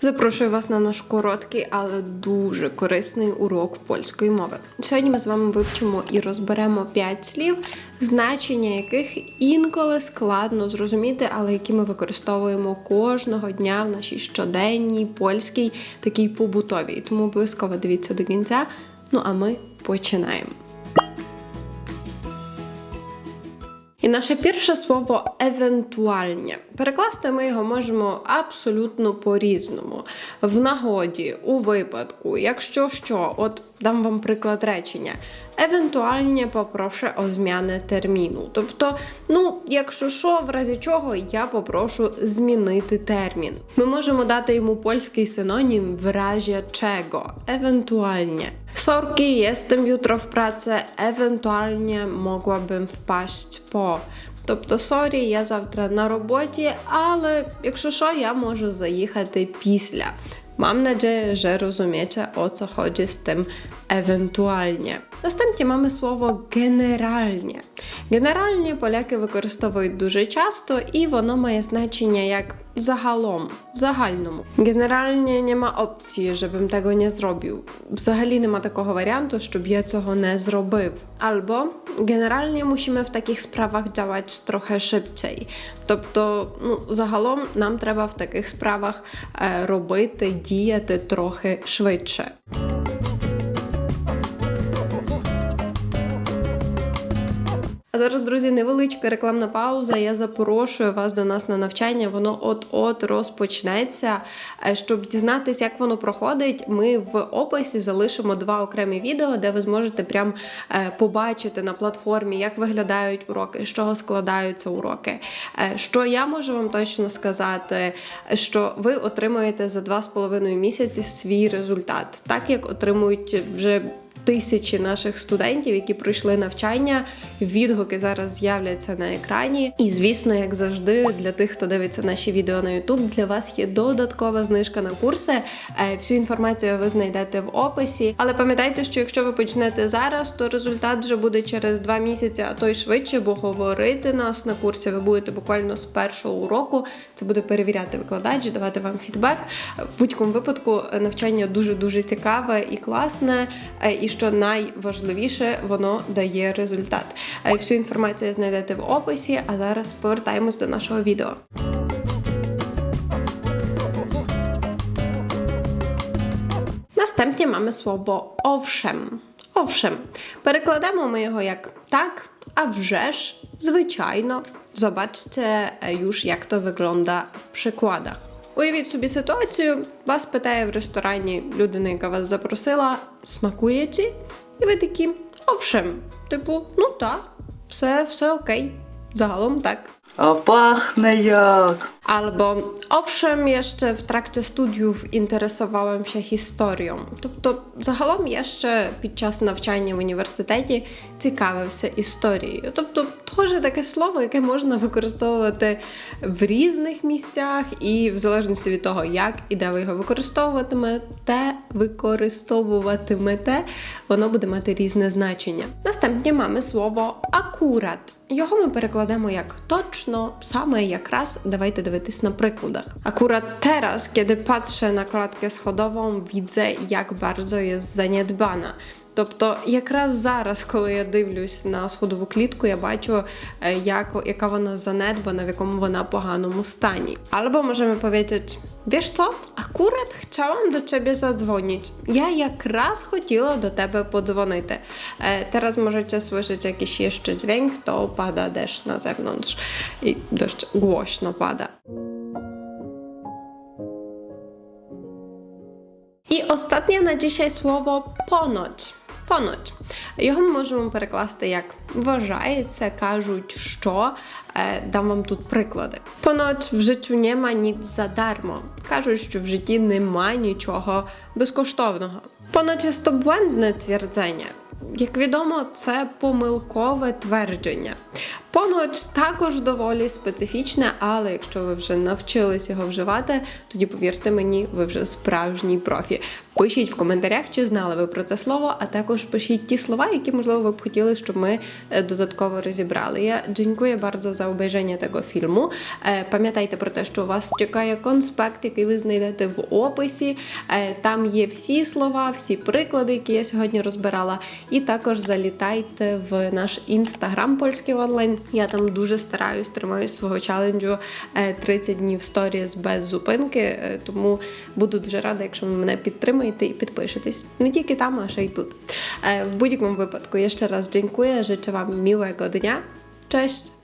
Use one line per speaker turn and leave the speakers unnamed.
Запрошую вас на наш короткий, але дуже корисний урок польської мови. Сьогодні ми з вами вивчимо і розберемо 5 слів, значення яких інколи складно зрозуміти, але які ми використовуємо кожного дня в нашій щоденній польській такій побутовій. Тому обов'язково дивіться до кінця. Ну а ми починаємо. І наше перше слово евентуальне. Перекласти ми його можемо абсолютно по-різному. В нагоді, у випадку, якщо що, от дам вам приклад речення. Евентуальне попрошу о зміни терміну. Тобто, ну, якщо що, в разі чого, я попрошу змінити термін. Ми можемо дати йому польський синонім в разі czego. Евентуальне. Sorki, jestem jutro w pracy, ewentualnie mogłabym wpaść po. Тобто, сорі, я завтра на роботі, але якщо що, я можу заїхати після. Nadzieję, że rozumiecie o co chodzi z tym ewentualnie. Następnie mamy słowo generalnie. Generalnie поляки використовують дуже часто, і воно має значення як загалом, в загальному. Generalnie nie ma opcji, żebym nie zrobił. Взагалі нема такого варіанту, щоб я цього не зробив. Albo generalnie musimy w takich sprawach działać trochę szybciej. Тобто, ну, загалом нам треба в таких справах е, робити, діяти трохи швидше. Зараз, друзі, невеличка рекламна пауза. Я запрошую вас до нас на навчання. Воно от-от розпочнеться. Е, Щоб дізнатися, як воно проходить, ми в описі залишимо два окремі відео, де ви зможете прям е, побачити на платформі, як виглядають уроки, з чого складаються уроки. Е, Що я можу вам точно сказати, що ви отримуєте за два з половиною місяці свій результат, так як отримують вже тисячі наших студентів, які пройшли навчання. Відгуки зараз з'являться на екрані. І звісно, як завжди, для тих, хто дивиться наші відео на YouTube, для вас є додаткова знижка на курси. Е, Всю інформацію ви знайдете в описі. Але пам'ятайте, що якщо ви почнете зараз, то результат вже буде через два місяці, а то й швидше, бо говорити нас на курсі ви будете буквально з першого уроку. Це буде перевіряти викладач, давати вам фідбек. В будь-якому випадку навчання дуже дуже цікаве і класне. Е, І що найважливіше, воно дає результат. Е, Всю інформацію знайдете в описі. А зараз повертаємось до нашого відео. Następnie mamy słowo owszem. Owszem. Перекладемо ми його як так, a wrzesz, звичайно. Zobaczcie e, już, jak to wygląda w przykładach. Уявіть собі ситуацію, вас питає в ресторані людина, яка вас запросила, смакує ці? І ви такі, овшем. Типу, ну так, все, все окей. Загалом так.
A pachne jak.
Albo owszem, jeszcze w trakcie studiów interesowałem się historią. Тобто, загалом я ще під час навчання в університеті цікавився історією. Тобто, теж таке слово, яке можна використовувати в різних місцях, і в залежності від того, як і де ви його використовуватимете, використовуватимете, воно буде мати різне значення. Наступне mamy слово акурат. Його ми перекладемо як точно, саме якраз давайте дивитись на прикладах. Akurat teraz, kiedy patrzę na klatkę schodową, widzę, jak bardzo jest zaniedbana. Тобто, якраз зараз, коли я дивлюсь на сходову клітку, я бачу, е, як, яка вона занедбана, в якому вона поганому стані. Albo możemy powiedzieć, wiesz co, akurat chciałam do ciebie zadzwonić. Ja якраз хотіла до тебе подзвонити. Е, Teraz możecie słyszeć jakiś jeszcze dźwięk, to pada deszcz na zewnątrz i dość głośno pada. І останнє на dzisiaj słowo ponoć. Ponoć. Його ми можемо перекласти як вважається, кажуть, що. Е, Дам вам тут приклади. Ponoć в життю нема ніц задармо. Кажуть, що в житті нема нічого безкоштовного. Jest to błędne. Як відомо, це помилкове твердження. Поноч також доволі специфічне, але якщо ви вже навчились його вживати, тоді повірте мені, ви вже справжній профі. Пишіть в коментарях, чи знали ви про це слово, а також пишіть ті слова, які можливо ви б хотіли, щоб ми е, додатково розібрали. Я дякую bardzo за обejrzenie tego фільму. Е, Пам'ятайте про те, що у вас чекає конспект, який ви знайдете в описі. Е, Там є всі слова, всі приклади, які я сьогодні розбирала. І також залітайте в наш інстаграм польський онлайн. Я там дуже стараюсь, тримаюсь свого челенджу е, 30 днів сторіс без зупинки. Тому буду дуже рада, якщо ви мене підтримаєте і підпишетесь. Не тільки там, а ще й тут. Е, В будь-якому випадку я ще раз дякую. Życzę Wam miłego dnia. Cześć!